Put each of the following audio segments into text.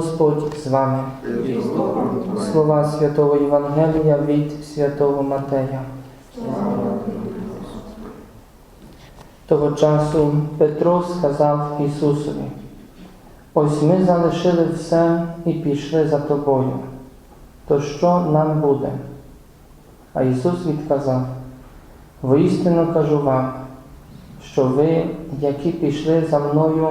з вами. Слова святого Євангелія від святого Матея. Того часу Петро сказав Ісусові, ось ми залишили все і пішли за тобою. То що нам буде? А Ісус відказав, воістину кажу вам, що ви, які пішли за мною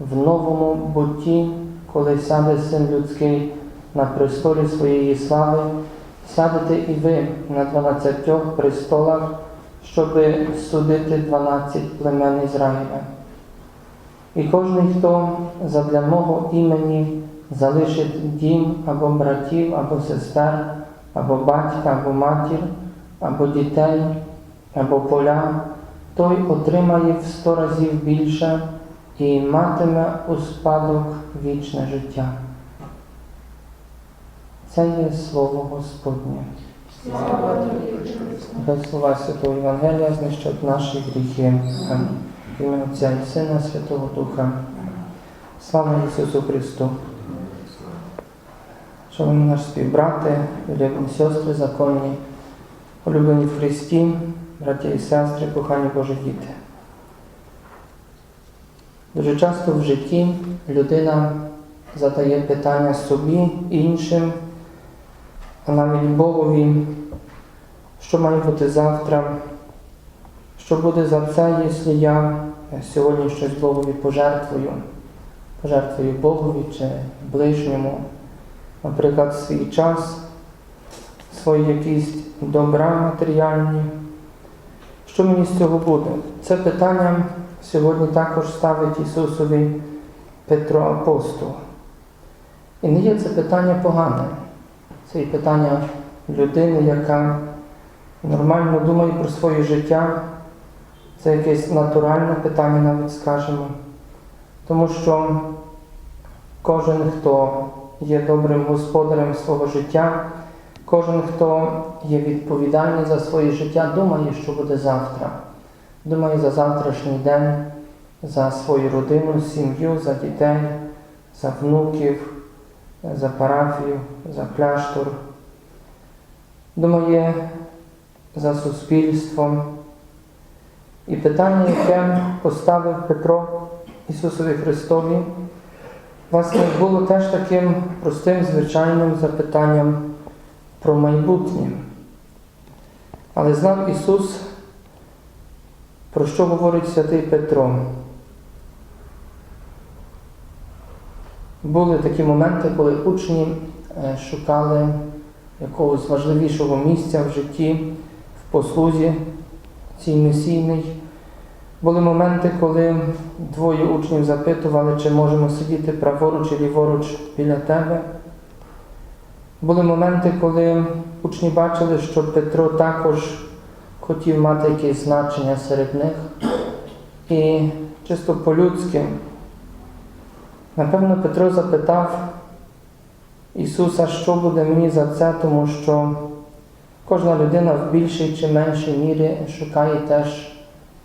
в новому бутті, коли сяде Син Людський на престолі своєї слави, сядете і ви на дванадцятьох престолах, щоби судити дванадцять племен Ізраїля. І кожен, хто задля мого імені залишить дім або братів, або сестер, або батька, або матір, або дітей, або поля, той отримає в сто разів більше і матиме у спадок вічне життя. Це є слово Господнє. Хай слова Святого Євангелія знищать наші гріхи. В ім'я Отця і Сина Святого Духа. Слава Ісусу Христу! Шановні наші співбрати, улюблені сестри, законні, улюблені в Христі, браття і сестри, кохані Божі діти. Дуже часто в житті людина задає питання собі, іншим, а навіть Богові, що має бути завтра, що буде за це, якщо я сьогодні щось Богові пожертвую, пожертвую Богові чи ближньому, наприклад, свій час, свої якісь добра матеріальні. Що мені з цього буде? Це питання сьогодні також ставить Ісусові Петро Апостол. І не є це питання погане. Це і питання людини, яка нормально думає про своє життя. Це якесь натуральне питання, навіть скажемо. Тому що кожен, хто є добрим господарем свого життя, кожен, хто є відповідальний за своє життя, думає, що буде завтра. Думає за завтрашній день, за свою родину, сім'ю, за дітей, за внуків, за парафію, за кляштор. Думає за суспільство. І питання, яке поставив Петро Ісусові Христові, власне, було теж таким простим, звичайним запитанням про майбутнє. Але знав Ісус, про що говорить святий Петро. Були такі моменти, коли учні е, шукали якогось важливішого місця в житті, в послузі цій месійній. Були моменти, коли двоє учнів запитували, чи можемо сидіти праворуч і ліворуч біля тебе. Були моменти, коли учні бачили, що Петро також хотів мати якесь значення серед них. І чисто по-людськи, напевно, Петро запитав Ісуса, що буде мені за це, тому що кожна людина в більшій чи меншій мірі шукає теж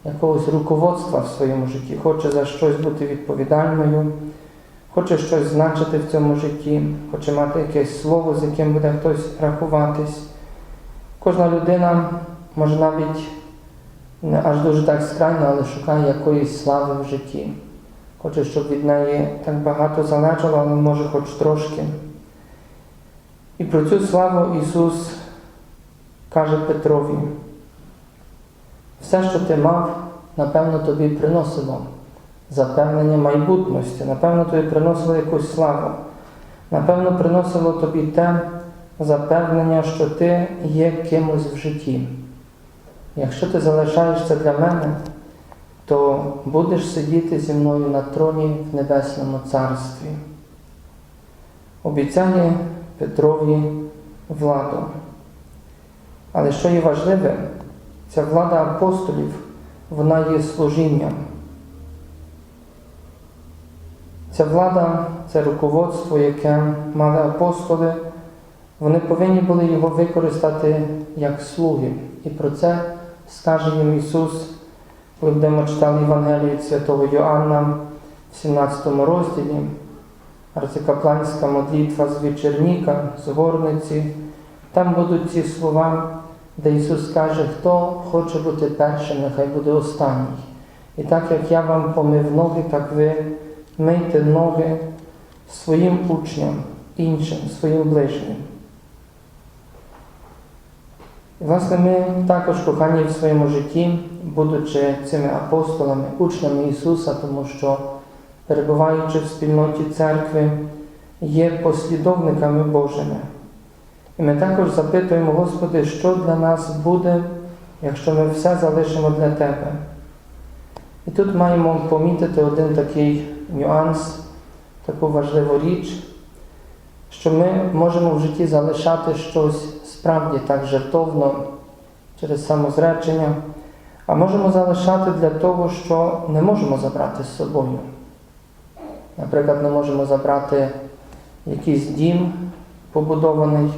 якогось руководства в своєму житті, хоче за щось бути відповідальною, хоче щось значити в цьому житті, хоче мати якесь слово, з яким буде хтось рахуватись. Кожна людина може навіть не аж дуже так скрайно, але шукає якоїсь слави в житті. Хоче, щоб від неї так багато залежало, але може хоч трошки. І про цю славу Ісус каже Петрові. Все, що ти мав, напевно, тобі приносило запевнення майбутності, напевно, тобі приносило якусь славу, напевно, приносило тобі те запевнення, що ти є кимось в житті. Якщо ти залишаєшся для мене, то будеш сидіти зі мною на троні в Небесному Царстві. Обіцяє Петрові владу. Але що є важливе, ця влада апостолів, вона є служінням. Ця влада, це руководство, яке мали апостоли, вони повинні були його використати як слуги. І про це скаже їм Ісус, коли будемо читали Євангелію Святого Йоанна в 17 розділі. арцикапланська молитва з вечірніка, з горниці. Там будуть ці слова, де Ісус каже, хто хоче бути першим, нехай буде останній. І так як я вам помив ноги, так ви мийте ноги своїм учням, іншим, своїм ближнім. Власне, ми також кохані в своєму житті, будучи цими апостолами, учнями Ісуса, тому що, перебуваючи в спільноті церкви, є послідовниками Божими. І ми також запитуємо, Господи, що для нас буде, якщо ми все залишимо для Тебе. І тут маємо помітити один такий нюанс, таку важливу річ, що ми можемо в житті залишати щось справді так жертовно через самозречення, а можемо залишати для того, що не можемо забрати з собою. Наприклад, не можемо забрати якийсь дім побудований,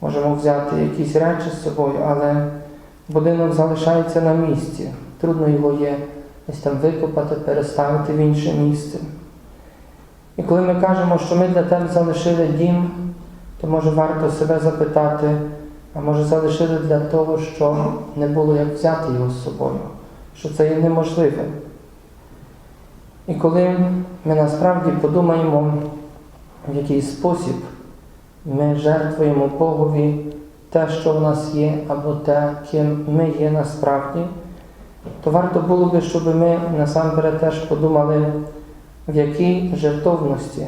можемо взяти якісь речі з собою, але будинок залишається на місці. Трудно його є десь там викопати, переставити в інше місце. І коли ми кажемо, що ми для тебе залишили дім, то може варто себе запитати, а може залишили для того, що не було як взяти його з собою, що це є неможливе. І коли ми насправді подумаємо, в який спосіб ми жертвуємо Богові те, що в нас є, або те, ким ми є насправді, то варто було би, щоб ми насамперед теж подумали, в якій жертовності,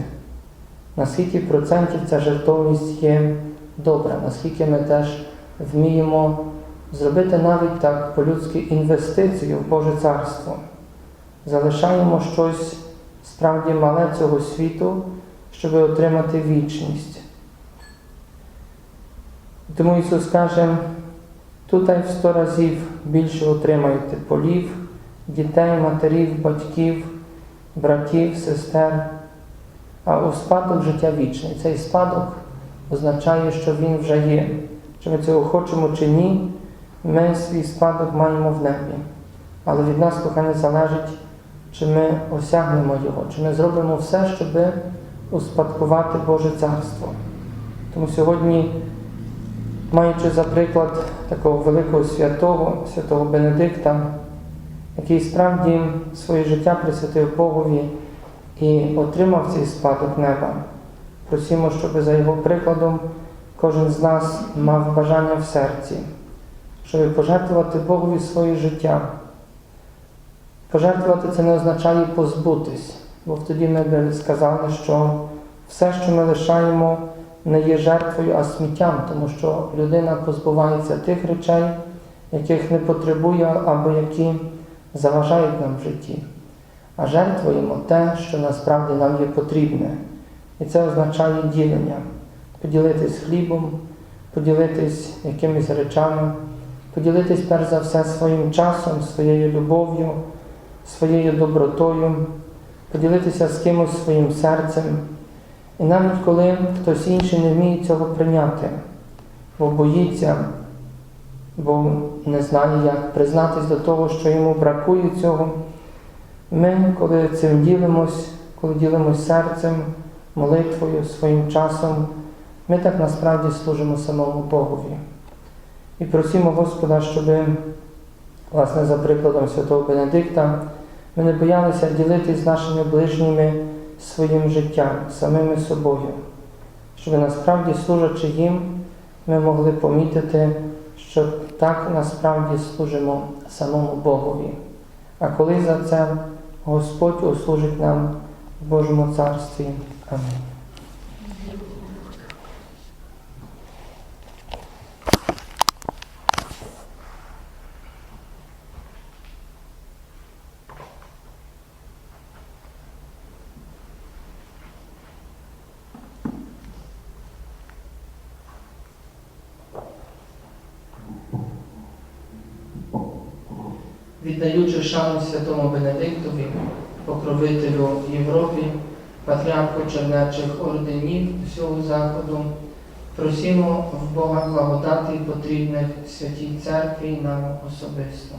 наскільки процентів ця жертовність є добра, наскільки ми теж вміємо зробити навіть так по-людськи інвестицію в Боже Царство. Залишаємо щось справді мале цього світу, щоб отримати вічність. Тому Ісус каже, тут в сто разів більше отримаєте полів, дітей, матерів, батьків, братів, сестер, а у спадок життя вічне. Цей спадок означає, що він вже є. Чи ми цього хочемо чи ні, ми свій спадок маємо в небі. Але від нас, кохане, залежить, чи ми осягнемо його, чи ми зробимо все, щоб успадкувати Боже Царство. Тому сьогодні, маючи за приклад такого великого святого, святого Бенедикта, який справді своє життя присвятив Богові і отримав цей спадок неба, просимо, щоб за його прикладом кожен з нас мав бажання в серці, щоб пожертвувати Богові своє життя. Пожертвувати це не означає позбутись, бо тоді ми б сказали, що все, що ми лишаємо, не є жертвою, а сміттям, тому що людина позбувається тих речей, яких не потребує або які заважають нам в житті. А жертвуємо те, що насправді нам є потрібне. І це означає ділення. Поділитись хлібом, поділитись якимись речами, поділитись перш за все своїм часом, своєю любов'ю, своєю добротою, поділитися з кимось своїм серцем. І навіть коли хтось інший не вміє цього прийняти, бо боїться, бо не знає, як признатись до того, що йому бракує цього, ми, коли цим ділимось, коли ділимось серцем, молитвою, своїм часом, ми так насправді служимо самому Богові. І просимо Господа, щоб, власне, за прикладом святого Бенедикта, ми не боялися ділитись з нашими ближніми своїм життям, самими собою, щоб насправді, служачи їм, ми могли помітити, що так насправді служимо самому Богові. А коли за це Господь услужить нам в Божому Царстві. Амінь. Віддаючи шану святому Бенедиктові, покровителю Європі, патріарху чернечих орденів всього Заходу, просимо в Бога благодати потрібних святій церкві нам особисто.